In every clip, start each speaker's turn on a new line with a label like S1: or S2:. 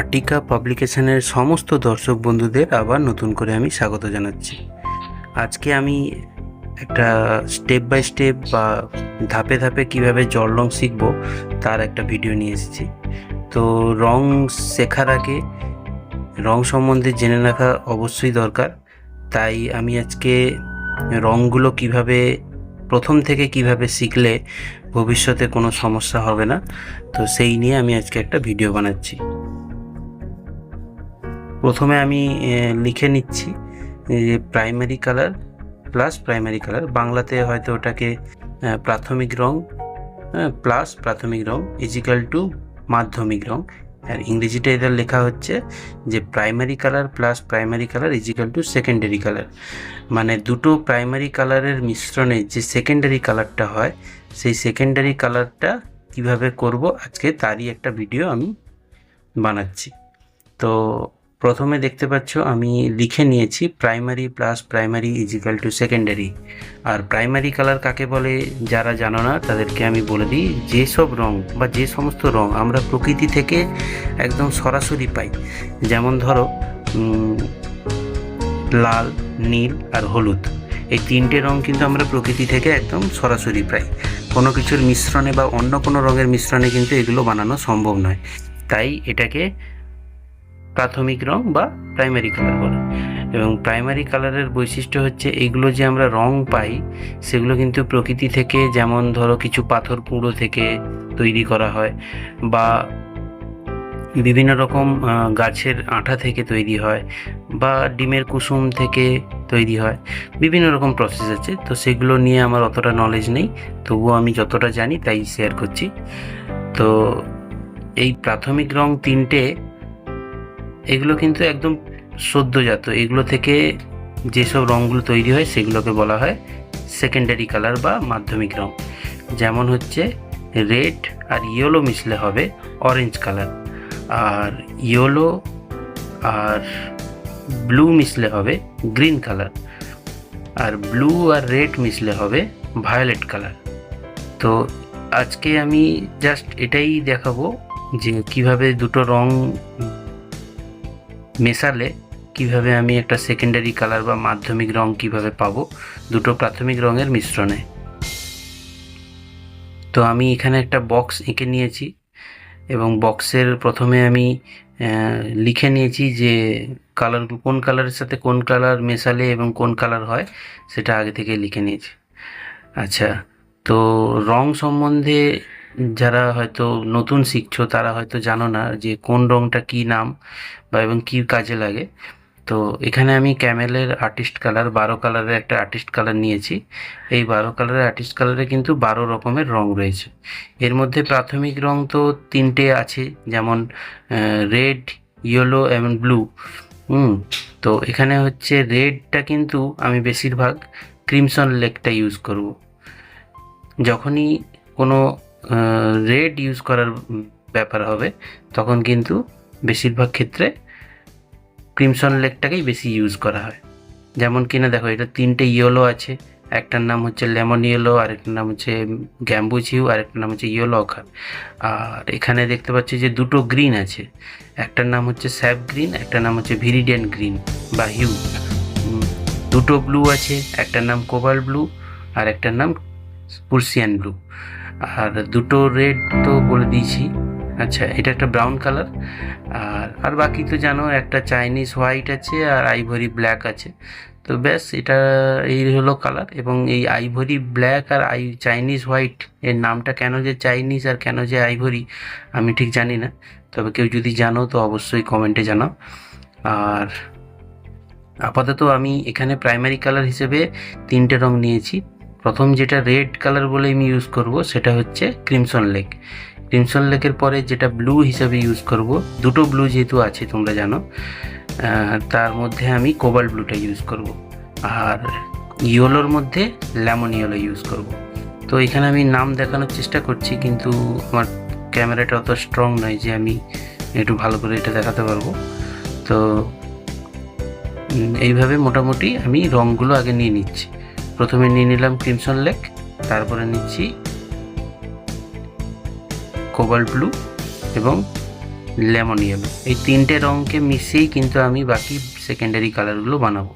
S1: আর্টিকা পাবলিকেশনের সমস্ত দর্শক বন্ধুদের আবার নতুন করে আমি স্বাগত জানাচ্ছি। আজকে আমি একটা স্টেপ বাই স্টেপ বা ধাপে ধাপে কীভাবে জল রং শিখব তার একটা ভিডিও নিয়ে এসেছি। তো রং শেখার আগে রং সম্বন্ধে জেনে রাখা অবশ্যই দরকার। তাই আমি আজকে রংগুলো কীভাবে, প্রথম থেকে কীভাবে শিখলে ভবিষ্যতে কোনো সমস্যা হবে না, তো সেই নিয়ে আমি আজকে একটা ভিডিও বানাচ্ছি। প্রথমে আমি লিখে নিচ্ছি যে primary colour plus primary colour বাংলাতে হয়তো ওটাকে প্রাথমিক রং প্লাস প্রাথমিক রং ইজিক্যাল টু মাধ্যমিক রং। আর ইংরেজিটা এদের লেখা হচ্ছে যে primary colour plus primary colour equal to secondary colour মানে দুটো প্রাইমারি কালারের মিশ্রণে যে সেকেন্ডারি কালারটা হয়, সেই সেকেন্ডারি কালারটা কীভাবে করব, আজকে তারই একটা ভিডিও আমি বানাচ্ছি। তো প্রথমে দেখতে পাচ্ছ আমি লিখে নিয়েছি primary plus primary equal to secondary R primary colour কাকে বলে যারা জানো না, তাদেরকে আমি বলে দিই যেসব রং বা যে সমস্ত রং আমরা প্রকৃতি থেকে একদম সরাসরি পাই, যেমন ধরো লাল, নীল আর হলুদ। এই তিনটে রং কিন্তু আমরা প্রকৃতি থেকে একদম সরাসরি পাই। কোনো কিছুর মিশ্রণে বা অন্য কোনো রঙের মিশ্রণে কিন্তু এগুলো বানানো সম্ভব নয়। তাই এটাকে প্রাথমিক রং বা প্রাইমারি কালার বলে। এবং প্রাইমারি কালারের বৈশিষ্ট্য হচ্ছে এইগুলো যে আমরা রং পাই, সেগুলো কিন্তু প্রকৃতি থেকে যেমন ধরো কিছু পাথর কুঁড়ো থেকে তৈরি করা হয় বা বিভিন্ন রকম গাছের আঠা থেকে তৈরি হয় বা ডিমের কুসুম থেকে তৈরি হয়। বিভিন্ন রকম প্রসেস আছে, তো সেগুলো নিয়ে আমার অতটা নলেজ নেই, তবুও আমি যতটা জানি তাই শেয়ার করছি। তো এই প্রাথমিক রং তিনটে এগুলো কিন্তু একদম সদ্যজাত। এগুলো থেকে যেসব রঙগুলো তৈরি হয় সেগুলোকে বলা হয় সেকেন্ডারি কালার বা মাধ্যমিক রঙ যেমন হচ্ছে রেড আর ইয়েলো মিশলে হবে অরেঞ্জ কালার আর ইয়েলো আর ব্লু মিশলে হবে গ্রিন কালার আর ব্লু আর রেড মিশলে হবে ভায়োলেট কালার তো আজকে আমি জাস্ট এটাই দেখাবো যে কীভাবে দুটো রং মেশালে কীভাবে আমি একটা সেকেন্ডারি কালার বা মাধ্যমিক রং কীভাবে পাবো? দুটো প্রাথমিক রঙের মিশ্রণে। তো আমি এখানে একটা বক্স এঁকে নিয়েছি এবং বক্সের প্রথমে আমি লিখে নিয়েছি যে কালার কোন কালারের সাথে কোন কালার মেশালে এবং কোন কালার হয়, সেটা আগে থেকে লিখে নিয়েছি। আচ্ছা তো রং সম্বন্ধে যারা হয়তো নতুন শিখছো, তারা হয়তো জানো না যে কোন রংটা কী নাম বা এবং কী কাজে লাগে। তো এখানে আমি ক্যামেলের আর্টিস্ট কালার, বারো কালারের একটা আর্টিস্ট কালার নিয়েছি। এই বারো কালারের আর্টিস্ট কালারে কিন্তু বারো রকমের রং রয়েছে। এর মধ্যে প্রাথমিক রং তো তিনটে আছে, যেমন রেড, ইয়েলো এবং ব্লু। হুম, তো এখানে হচ্ছে রেডটা কিন্তু আমি বেশিরভাগ ক্রিমসন লেকটা ইউজ করব। যখনই কোনো রেড ইউজ করার ব্যাপার হবে, তখন কিন্তু বেশিরভাগ ক্ষেত্রে ক্রিমসন লেকটাকেই বেশি ইউজ করা হয়। যেমন কিনা দেখো, এটা তিনটে ইয়েলো আছে, একটার নাম হচ্ছে লেমন ইয়েলো আরেকটার নাম হচ্ছে গ্যাম্বুজ হিউ আরেকটার নাম হচ্ছে ইয়েলো অখার আর এখানে দেখতে পাচ্ছি যে দুটো গ্রিন আছে, একটার নাম হচ্ছে স্যাপ গ্রিন একটার নাম হচ্ছে ভিরিডিয়ান গ্রিন বা হিউ দুটো ব্লু আছে, একটার নাম কোবাল ব্লু আর একটার নাম পুরসিয়ান ব্লু আর দুটো রেড তো বলে দিয়েছি। আচ্ছা এটা একটা ব্রাউন কালার আর আর বাকি তো জানো একটা চাইনিজ হোয়াইট আছে আর আইভরি ব্ল্যাক আছে। তো ব্যাস, এটা, এই হলো কালার এবং এই আইভরি ব্ল্যাক আর আই চাইনিজ হোয়াইট এর নামটা কেন যে চাইনিজ আর কেন যে আইভরি আমি ঠিক জানি না। তবে কেউ যদি জানো তো অবশ্যই কমেন্টে জানাও। আর আপাতত আমি এখানে প্রাইমারি কালার হিসেবে তিনটে রং নিয়েছি। প্রথম যেটা রেড কালার বলে আমি ইউজ করব, সেটা হচ্ছে ক্রিমসন লেক। ক্রিমসন লেকের পরে যেটা ব্লু হিসাবে ইউজ করব, দুটো ব্লু যেহেতু আছে তোমরা জানো তার মধ্যে আমি কোবাল ব্লুটা ইউজ করব, আর ইয়েলোর মধ্যে লেমন ইয়েলো ইউজ করব। তো এখানে আমি নাম দেখানোর চেষ্টা করছি, কিন্তু আমার ক্যামেরাটা অত স্ট্রং নয় যে আমি একটু ভালো করে এটা দেখাতে পারব। তো এইভাবে মোটামুটি আমি রঙগুলো আগে নিয়ে নিচ্ছি। প্রথমে নিয়ে নিলাম ক্রিমসন লেক, তারপরে নিচ্ছি কোবাল্ট ব্লু এবং লেমন ইয়েলো এই তিনটে রঙকে মিশিয়েই কিন্তু আমি বাকি সেকেন্ডারি কালারগুলো বানাবো।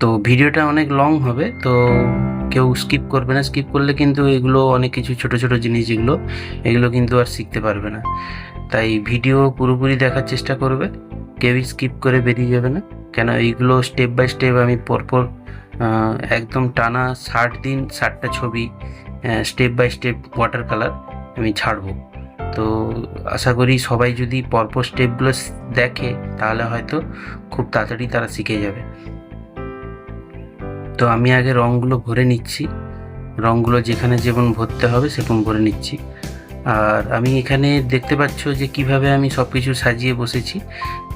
S1: তো ভিডিওটা অনেক লং হবে, তো কেউ স্কিপ করবে না। স্কিপ করলে কিন্তু এগুলো অনেক কিছু ছোট ছোট জিনিস যেগুলো এগুলো কিন্তু আর শিখতে পারবে না। তাই ভিডিও পুরোপুরি দেখার চেষ্টা করবে, কেউই স্কিপ করে বেরিয়ে যাবে না। কেন এইগুলো স্টেপ বাই স্টেপ আমি পরপর একদম টানা ষাট দিন ষাটটা ছবি step by step water colour আমি ছাড়বো। তো আশা করি সবাই যদি পরপর স্টেপগুলো দেখে, তাহলে হয়তো খুব তাড়াতাড়ি তারা শিখে যাবে। তো আমি আগে রঙগুলো ভরে নিচ্ছি। রঙগুলো যেখানে যেমন ভরতে হবে, সেরকম ভরে নিচ্ছি। আর আমি এখানে দেখতে পাচ্ছ যে কীভাবে আমি সব কিছু সাজিয়ে বসেছি।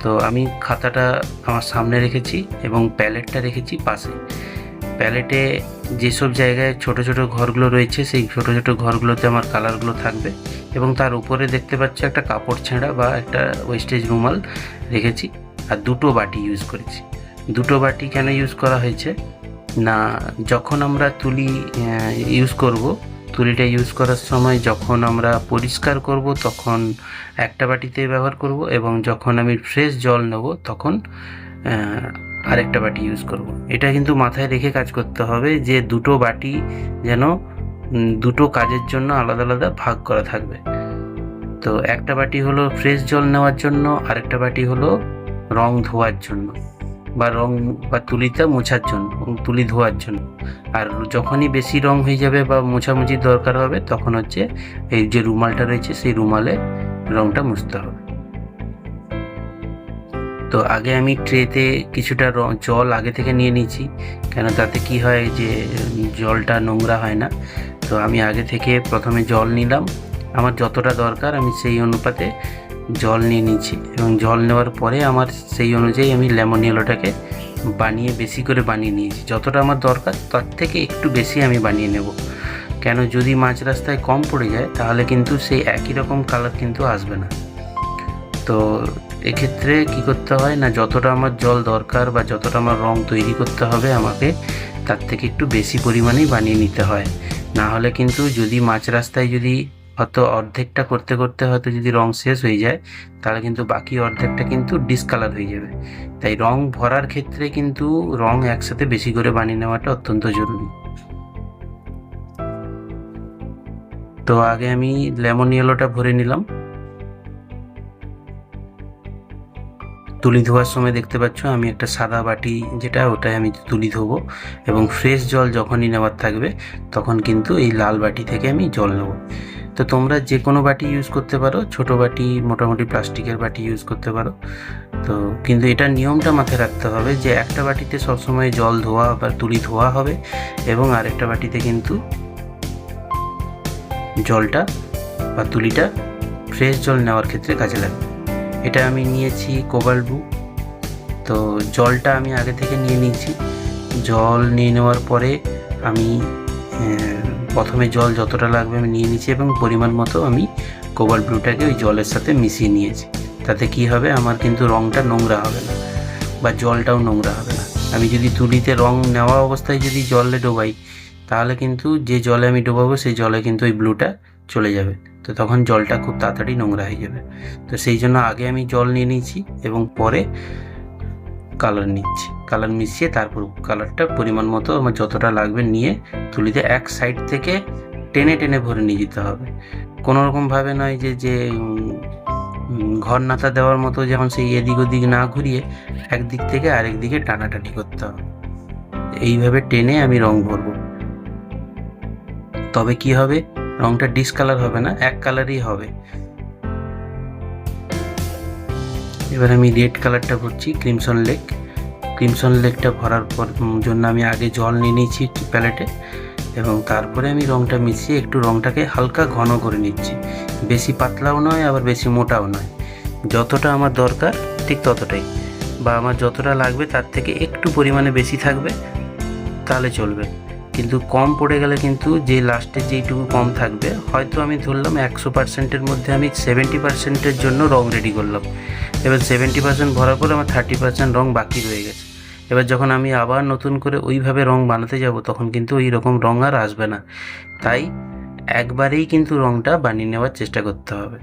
S1: তো আমি খাতাটা আমার সামনে রেখেছি এবং প্যালেটটা রেখেছি পাশে। প্যালেটে যেসব জায়গায় ছোট ছোট ঘরগুলো রয়েছে, সেই ছোট ছোট ঘরগুলোতে আমার কালারগুলো থাকবে এবং তার উপরে দেখতে পাচ্ছ একটা কাপড় ছেঁড়া বা একটা ওয়েস্টেজ রুমাল রেখেছি আর দুটো বাটি ইউজ করেছি। দুটো বাটি কেন ইউজ করা হয়েছে? না, যখন আমরা তুলি ইউজ করব তুলিটা ইউজ করার সময় যখন আমরা পরিষ্কার করব, তখন একটা বাটিতে ব্যবহার করব এবং যখন আমি ফ্রেশ জল নেব, তখন আরেকটা বাটি ইউজ করব। এটা কিন্তু মাথায় রেখে কাজ করতে হবে যে দুটো বাটি যেন দুটো কাজের জন্য আলাদা আলাদা ভাগ করা থাকবে। তো একটা বাটি হলো ফ্রেশ জল নেওয়ার জন্য, আরেকটা বাটি হলো রং ধোয়ার জন্য। বা রং বা তুলিটা মোছার জন্য তুলি ধোয়ার জন্য। আর যখনই বেশি রং হয়ে যাবে বা মোছামুছির দরকার হবে, তখন হচ্ছে এই যে রুমালটা রয়েছে, সেই রুমালে রংটা মুছতে হবে। তো আগে আমি ট্রেতে কিছুটা র- জল আগে থেকে নিয়ে নিয়েছি, কেন তাতে কি হয় যে, জলটা নোংরা হয় না। তো আমি আগে থেকে প্রথমে জল নিলাম। আমার যতটা দরকার আমি সেই অনুপাতে জল নিয়ে নিচ্ছি এবং জল নেওয়ার পরে আমার সেই অনুযায়ী আমি লেমন ইয়েলোটাকে বানিয়ে, বেশি করে বানিয়ে নিয়েছি। যতটা আমার দরকার, তার থেকে একটু বেশি আমি বানিয়ে নেব। কেন যদি মাছ রাস্তায় কম পড়ে যায়, তাহলে কিন্তু সেই একই রকম কালার কিন্তু আসবে না। তো এক্ষেত্রে কি করতে হয় না, যতটা আমার জল দরকার বা যতটা আমার রং তৈরি করতে হবে, আমাকে তার থেকে একটু বেশি পরিমাণেই বানিয়ে নিতে হয়। না হলে কিন্তু যদি মাছ রাস্তায় যদি হয়তো অর্ধেকটা করতে করতে হয়তো যদি রং শেষ হয়ে যায়, তাহলে কিন্তু বাকি অর্ধেকটা কিন্তু ডিসকালার হয়ে যাবে। তাই রং ভরার ক্ষেত্রে কিন্তু রং একসাথে বেশি করে বানিয়ে নেওয়াটা অত্যন্ত জরুরি। তো আগে আমি লেমন ইয়েলোটা ভরে নিলাম। তুলি ধোয়ার সময় দেখতে পাচ্ছ, আমি একটা সাদা বাটি যেটা, ওটাই আমি তুলি ধোবো এবং ফ্রেশ জল যখনই নেওয়ার থাকবে, তখন কিন্তু এই লাল বাটি থেকে আমি জল নেব। তো তোমরা যে কোনো বাটি ইউজ করতে পারো, ছোট বাটি, মোটামুটি প্লাস্টিকের বাটি ইউজ করতে পারো। তো কিন্তু এটা নিয়মটা মাথায় রাখতে হবে যে একটা বাটিতে সবসময় জল ধোয়া বা তুলি ধোয়া হবে এবং আরেকটা বাটিতে কিন্তু জলটা বা তুলিটা ফ্রেশ জল নেওয়ার ক্ষেত্রে কাজে লাগবে। এটা আমি নিয়েছি কোবাল ব্লু তো জলটা আমি আগে থেকে নিয়ে নিয়েছি। জল নিয়ে নেওয়ার পরে আমি প্রথমে জল যতটা লাগবে আমি নিয়ে নিয়েছি এবং পরিমাণ মতো আমি কোবাল ব্লুটাকে ওই জলের সাথে মিশিয়ে নিয়েছি। তাতে কি হবে? আমার কিন্তু রঙটা নোংরা হবে না বা জলটাও নোংরা হবে না। আমি যদি তুলিতে রং নেওয়া অবস্থায় যদি জলে ডোবাই, তাহলে কিন্তু যে জলে আমি ডোবাবো, সেই জলে কিন্তু ওই ব্লুটা চলে যাবে। তো তখন জলটা খুব তাড়াতাড়ি নোংরা হয়ে যাবে। তো সেই জন্য আগে আমি জল নিয়ে নিয়েছি এবং পরে কালার নিচ্ছি। কালার মিশিয়ে তারপর কালারটা পরিমাণ মতো আমার যতটা লাগবে নিয়ে তুলিতে এক সাইড থেকে টেনে টেনে ভরে নিয়ে যেতে হবে। কোনো রকমভাবে নয় যে যে ঘর নাতা দেওয়ার মতো যেমন সেই এদিক ওদিক না ঘুরিয়ে একদিক থেকে আরেক দিকে টানাটানি করতে হবে। এইভাবে টেনে আমি রং ভরবো। তবে কি হবে? রংটা ডিসকালার হবে না, এক কালারই হবে। এবার আমি রেড কালারটা ভরছি ক্রিমসন লেক ক্রিমসন লেকটা ভরার পর জন্য আমি আগে জল নিয়ে নিয়েছি প্যালেটে এবং তারপরে আমি রংটা মিশিয়ে একটু রংটাকে হালকা ঘন করে নিচ্ছি। বেশি পাতলাও নয়, আবার বেশি মোটাও নয়। যতটা আমার দরকার, ঠিক ততটাই। বা আমার যতটা লাগবে, তার থেকে একটু পরিমাণে বেশি থাকবে, তাহলে চলবে। কিন্তু কম পড়ে গেলে কিন্তু যে লাস্টে যেইটুকু কম থাকবে, হয়তো আমি ধরলাম একশো পার্সেন্টের মধ্যে আমি সেভেন্টি পার্সেন্টের জন্য রং রেডি করলাম। এবার সেভেন্টি পার্সেন্ট ভরার পর আমার থার্টি পার্সেন্ট রং বাকি রয়ে গেছে। এবার যখন আমি আবার নতুন করে ওইভাবে রং বানাতে যাব, তখন কিন্তু ওই রকম রং আর আসবে না। তাই একবারেই কিন্তু রংটা বানিয়ে নেওয়ার চেষ্টা করতে হবে।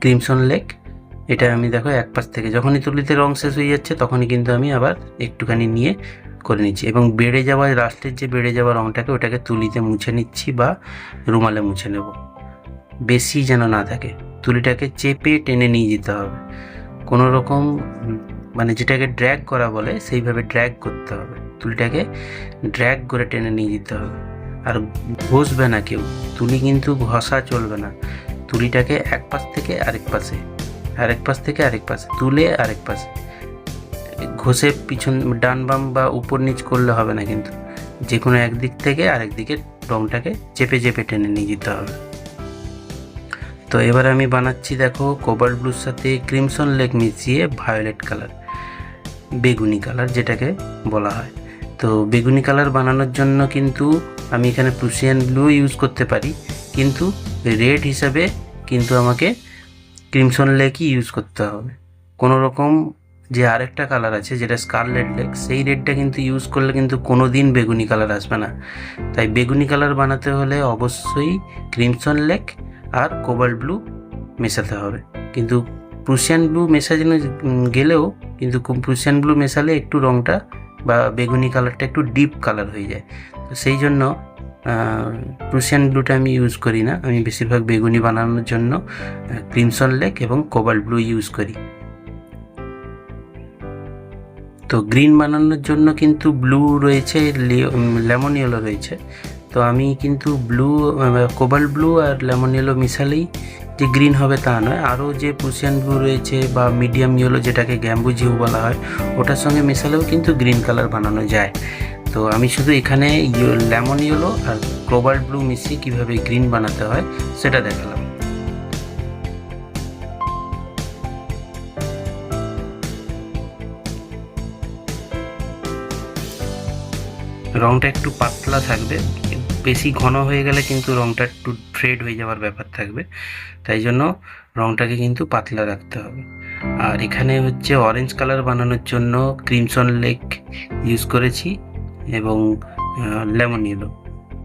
S1: ক্রিমসন লেক এটা আমি দেখো এক পাশ থেকে যখনই তুলিতে রং শেষ হয়ে যাচ্ছে, তখনই কিন্তু আমি আবার একটুখানি নিয়ে করে নিচ্ছি এবং বেড়ে যাওয়া লাস্টের যে বেড়ে যাওয়া রঙটাকে ওটাকে তুলিতে মুছে নিচ্ছি বা রুমালে মুছে নেব। বেশি যেন না থাকে, তুলিটাকে চেপে টেনে নিয়ে যেতে হবে। কোনো রকম মানে যেটাকে ড্র্যাগ করা বলে সেইভাবে ড্র্যাগ করতে হবে। তুলিটাকে ড্র্যাগ করে টেনে নিয়ে যেতে হবে। আর ঘষবে না কেউ, তুলি কিন্তু ঘষা চলবে না। তুলিটাকে এক পাশ থেকে আরেক পাশে, আরেক পাশ থেকে আরেক পাশে, তুলে আরেক পাশে। ঘষে পিছন ডান বাম বা উপর নিচ করলে হবে না কিন্তু। যে কোনো একদিক থেকে আরেক দিকে রংটাকে চেপে চেপে টেনে নিয়ে যেতে হবে। তো এবার আমি বানাচ্ছি দেখো কোবাল্ট ব্লুর সাথে ক্রিমসন লেক মিশিয়ে ভায়োলেট কালার বেগুনি কালার যেটাকে বলা হয়। তো বেগুনি কালার বানানোর জন্য কিন্তু আমি এখানে প্রুশিয়ান ব্লু ইউজ করতে পারি, কিন্তু রেড হিসাবে কিন্তু আমাকে ক্রিমসন লেকই ইউজ করতে হবে। কোনো রকম যে আরেকটা কালার আছে, যেটা স্কারলেট লেক সেই রেডটা কিন্তু ইউজ করলে কিন্তু কোনো দিন বেগুনি কালার আসবে না। তাই বেগুনি কালার বানাতে হলে অবশ্যই ক্রিমসন লেক আর কোবাল্ট ব্লু মেশাতে হবে। কিন্তু প্রুশিয়ান ব্লু মেশানো গেলেও কিন্তু প্রুশিয়ান ব্লু মেশালে একটু রঙটা বা বেগুনি কালারটা একটু ডিপ কালার হয়ে যায়। তো সেই জন্য প্রুশিয়ান ব্লুটা আমি ইউজ করি না। আমি বেশিরভাগ বেগুনি বানানোর জন্য ক্রিমসন লেক এবং কোবাল্ট ব্লু ইউজ করি। তো গ্রিন বানানোর জন্য কিন্তু ব্লু রয়েছে লেমন ইয়েলো রয়েছে। তো আমি কিন্তু ব্লু কোবাল্ট ব্লু আর লেমন ইয়েলো মিশালেই যে গ্রিন হবে তা নয়। আরও যে প্রুশিয়ান ব্লু রয়েছে বা মিডিয়াম ইয়েলো যেটাকে গ্যাম্বু জিউ বলা হয়, ওটার সঙ্গে মেশালেও কিন্তু গ্রিন কালার বানানো যায়। তো আমি শুধু এখানে লেমন ইয়েলো আর কোবাল্ট ব্লু মিশিয়ে কীভাবে গ্রিন বানাতে হয়, সেটা দেখালাম। রংটা একটু পাতলা থাকবে, বেশি ঘন হয়ে গেলে কিন্তু রংটা একটু ফ্রেড হয়ে যাওয়ার ব্যাপার থাকবে, তাই জন্য রংটাকে কিন্তু পাতলা রাখতে হবে। আর এখানে হচ্ছে অরেঞ্জ কালার বানানোর জন্য ক্রিমসন লেক ইউজ করেছি এবং লেমন ইয়েলো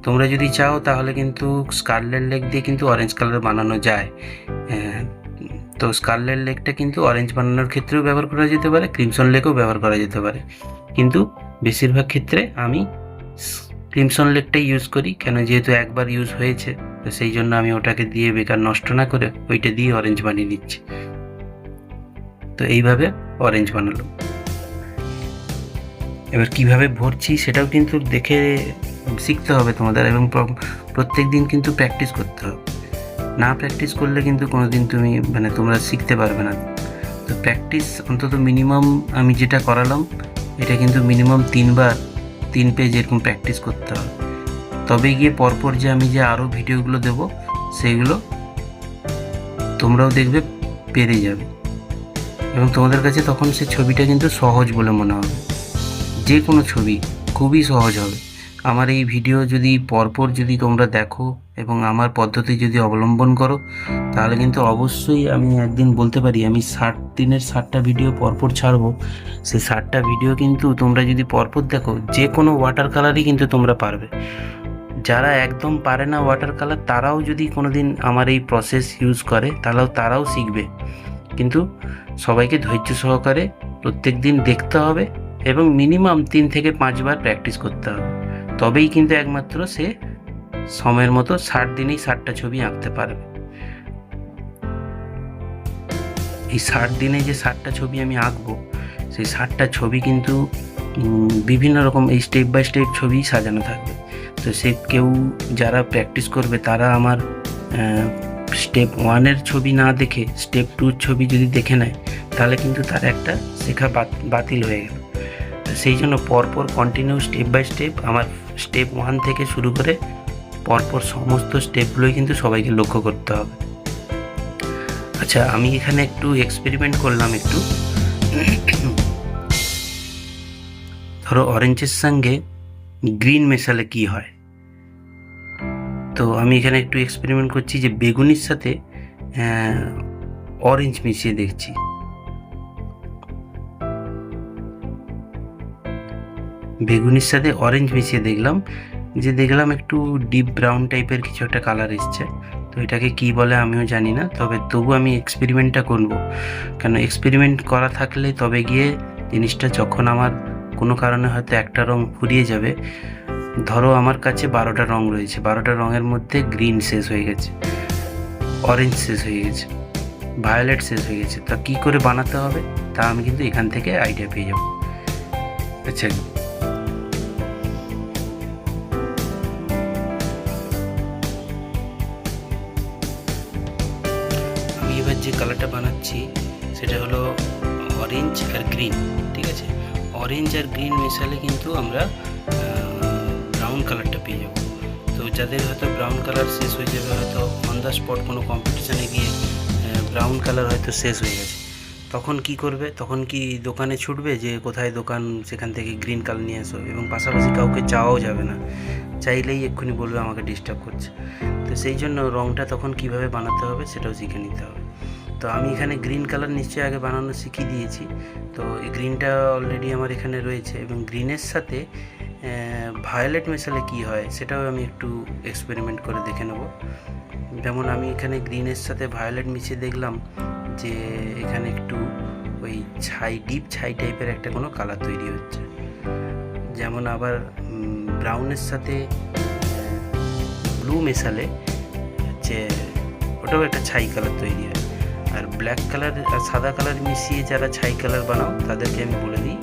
S1: তোমরা যদি চাও তাহলে কিন্তু স্কারলেট লেক দিয়ে কিন্তু অরেঞ্জ কালার বানানো যায় তো স্কারলেট লেকটা কিন্তু অরেঞ্জ বানানোর ক্ষেত্রেও ব্যবহার করা যেতে পারে ক্রিমসন লেকও ব্যবহার করা যেতে পারে। কিন্তু বেশিরভাগ ক্ষেত্রে আমি ক্রিমসন লেকটাই ইউজ করি, কেন যেহেতু একবার ইউজ হয়েছে, তো সেই জন্য আমি ওটাকে দিয়ে বেকার নষ্ট না করে ওইটা দিয়ে অরেঞ্জ বানিয়ে নিচ্ছি। তো এইভাবে অরেঞ্জ বানালো এবার কীভাবে ভরছি সেটাও কিন্তু দেখে শিখতে হবে তোমাদের এবং প্রত্যেক দিন কিন্তু প্র্যাকটিস করতে হবে। না প্র্যাকটিস করলে কিন্তু কোনোদিন তুমি মানে তোমরা শিখতে পারবে না। তো প্র্যাকটিস অন্তত মিনিমাম আমি যেটা করালাম, এটা কিন্তু মিনিমাম তিনবার, তিন পেজ এরকম প্র্যাকটিস করতে হবে। তবে গিয়ে পরপর যে আমি যে আরও ভিডিওগুলো দেব সেইগুলো তোমরাও দেখবে পেরে যাবে। এবং তোমাদের কাছে তখন সে ছবিটা কিন্তু সহজ বলে মনে হবে। যে কোনো ছবি খুবই সহজ হবে। আমার এই ভিডিও যদি পরপর যদি তোমরা দেখো এবং আমার পদ্ধতি যদি অবলম্বন করো, তাহলে কিন্তু অবশ্যই আমি একদিন বলতে পারি, আমি ষাট দিনের ষাটটা ভিডিও পরপর ছাড়বো। সেই ষাটটা ভিডিও কিন্তু তোমরা যদি পরপর দেখো, যে কোনো ওয়াটার কালারই কিন্তু তোমরা পারবে। যারা একদম পারে না ওয়াটার কালার তারাও যদি কোনো দিন আমার এই প্রসেস ইউজ করে, তাহলেও তারাও শিখবে। কিন্তু সবাইকে ধৈর্য সহকারে প্রত্যেক দিন দেখতে হবে এবং মিনিমাম তিন থেকে পাঁচবার প্র্যাকটিস করতে হবে। তবেই কিন্তু একমাত্র সে সময়ের মতো ষাট দিনেই ষাটটা ছবি আঁকতে পারবে। এই ষাট দিনে যে ষাটটা ছবি আমি আঁকবো, সেই ষাটটা ছবি কিন্তু বিভিন্ন রকম এই স্টেপ বাই স্টেপ ছবি সাজানো থাকবে। তো সে কেউ যারা প্র্যাকটিস করবে, তারা আমার স্টেপ ওয়ানের ছবি না দেখে, স্টেপ টুর ছবি যদি দেখে নেয়, তাহলে কিন্তু তার একটা শেখা বাতিল হয়ে গেল। সেই জন্য পরপর কন্টিনিউ স্টেপ বাই স্টেপ আমার স্টেপ ওয়ান থেকে শুরু করে পরপর সমস্ত স্টেপগুলোই কিন্তু সবাইকে লক্ষ্য করতে হবে। আচ্ছা আমি এখানে একটু এক্সপেরিমেন্ট করলাম একটু। ধরো অরেঞ্জের সঙ্গে গ্রিন মেশালে কি হয়? তো আমি এখানে একটু এক্সপেরিমেন্ট করছি যে বেগুনির সাথে অরেঞ্জ মিশিয়ে দেখছি। বেগুনির সাথে অরেঞ্জ মিশিয়ে দেখলাম, যে দেখলাম একটু ডিপ ব্রাউন টাইপের কিছু একটা কালার এসছে। তো এটাকে কি বলে আমিও জানি না, তবে তবু আমি এক্সপেরিমেন্টটা করব। কেন এক্সপেরিমেন্ট করা থাকলে তবে গিয়ে জিনিসটা যখন আমার কোনো কারণে হয়তো একটা রং ফুরিয়ে যাবে, ধরো আমার কাছে বারোটা রং রয়েছে, বারোটা রঙের মধ্যে গ্রিন শেষ হয়ে গেছে অরেঞ্জ শেষ হয়ে গেছে ভায়োলেট শেষ হয়ে গেছে। তা কী করে বানাতে হবে? তা আমি কিন্তু এখান থেকে আইডিয়া পেয়ে যাব। আচ্ছা যে কালারটা বানাচ্ছি, সেটা হলো অরেঞ্জ আর গ্রিন ঠিক আছে? অরেঞ্জ আর গ্রিন মেশালে কিন্তু আমরা ব্রাউন কালারটা পেয়ে যাব। তো যাদের হয়তো ব্রাউন কালার শেষ হয়ে যাবে, হয়তো অন দ্য স্পট কোনো কম্পিটিশানে গিয়ে ব্রাউন কালার হয়তো শেষ হয়ে গেছে। তখন কি করবে? তখন কি দোকানে ছুটবে যে কোথায় দোকান সেখান থেকে গ্রিন কালার নিয়ে আসো? এবং পাশাপাশি কাউকে চাওয়াও যাবে না। চাইলেই এক্ষুনি বলবে আমাকে ডিস্টার্ব করছে। তো সেই জন্য রঙটা তখন কীভাবে বানাতে হবে, সেটাও শিখে নিতে হবে। তো আমি এখানে গ্রিন কালার নিশ্চয়ই আগে বানানো শিখিয়ে দিয়েছি। তো এই গ্রিনটা অলরেডি আমার এখানে রয়েছে এবং গ্রিনের সাথে ভায়োলেট মেশালে কি হয় সেটাও আমি একটু এক্সপেরিমেন্ট করে দেখে নেব। যেমন আমি এখানে গ্রিনের সাথে ভায়োলেট মিশিয়ে দেখলাম যে এখানে একটু ওই ছাই ডিপ ছাই টাইপের একটা কোনো কালার তৈরি হচ্ছে। যেমন আবার ব্রাউনের সাথে ব্লু মেশালে হচ্ছে ওটাও একটা ছাই কালার তৈরি আর ব্ল্যাক কালার আর সাদা কালার মিশিয়ে যারা ছাই কালার বানাও, তাদেরকে আমি বলে দিই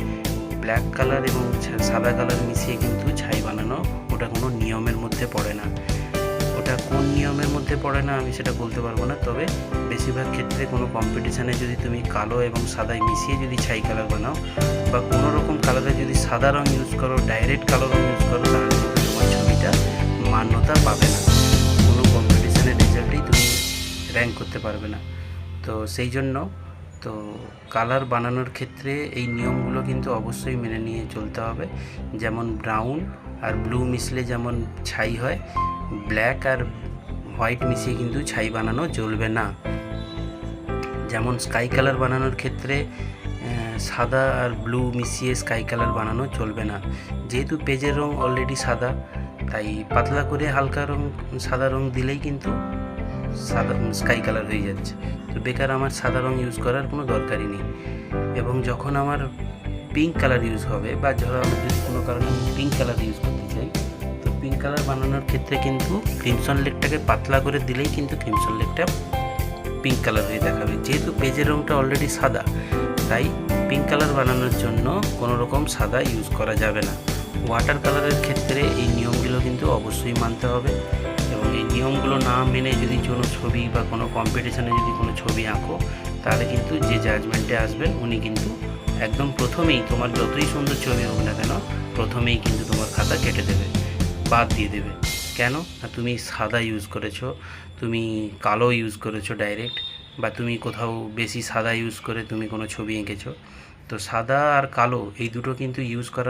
S1: ব্ল্যাক কালার এবং সাদা কালার মিশিয়ে কিন্তু ছাই বানানো, ওটা কোনো নিয়মের মধ্যে পড়ে না। ওটা কোন নিয়মের মধ্যে পড়ে না আমি সেটা বলতে পারব না, তবে বেশিরভাগ ক্ষেত্রে কোনো কম্পিটিশানে যদি তুমি কালো এবং সাদায় মিশিয়ে যদি ছাই কালার বানাও, বা কোনো রকম কালারে যদি সাদা রং ইউজ করো ডাইরেক্ট কালো রং ইউজ করো, তাহলে কিন্তু তোমার ছবিটা মান্যতা পাবে না। কোনো কম্পিটিশানের রেজাল্টেই তুমি র্যাঙ্ক করতে পারবে না। তো সেই জন্য তো কালার বানানোর ক্ষেত্রে এই নিয়মগুলো কিন্তু অবশ্যই মেনে নিয়ে চলতে হবে। যেমন ব্রাউন আর ব্লু মিশলে যেমন ছাই হয়, ব্ল্যাক আর হোয়াইট মিশিয়ে কিন্তু ছাই বানানো চলবে না। যেমন স্কাই কালার বানানোর ক্ষেত্রে সাদা আর ব্লু মিশিয়ে স্কাই কালার বানানো চলবে না। যেহেতু পেজের রং অলরেডি সাদা, তাই পাতলা করে হালকা রং, সাদা রং দিলেই কিন্তু সাদা স্কাই কালার হয়ে যাচ্ছে। তো বেকার আমার সাদা রং ইউজ করার কোনো দরকারই নেই। এবং যখন আমার পিঙ্ক কালার ইউজ হবে বা ধরো আমার যদি কোনো কারণে আমি পিঙ্ক কালার ইউজ করতে চাই, তো পিঙ্ক কালার বানানোর ক্ষেত্রে কিন্তু ক্রিমসন লেকটাকে পাতলা করে দিলেই কিন্তু ক্রিমসন লেকটা পিঙ্ক কালার হয়ে দেখাবে। যেহেতু পেজের রঙটা অলরেডি সাদা, তাই পিঙ্ক কালার বানানোর জন্য কোনো রকম সাদা ইউজ করা যাবে না। ওয়াটার কালারের ক্ষেত্রে এই নিয়মগুলো কিন্তু অবশ্যই মানতে হবে। নিয়মগুলো না মেনে যদি কোনো ছবি বা কোনো কম্পিটিশানে যদি কোনো ছবি আঁকো, তাহলে কিন্তু যে জাজমেন্টে আসবেন, উনি কিন্তু একদম প্রথমেই তোমার যতই সুন্দর ছবি হোক না কেন, প্রথমেই কিন্তু তোমার খাতা কেটে দেবে, বাদ দিয়ে দেবে। কেন? না, তুমি সাদা ইউজ করেছ, তুমি কালো ইউজ করেছ ডাইরেক্ট বা তুমি কোথাও বেশি সাদা ইউজ করে তুমি কোনো ছবি এঁকেছো। তো সাদা আর কালো, এই দুটো কিন্তু ইউজ করার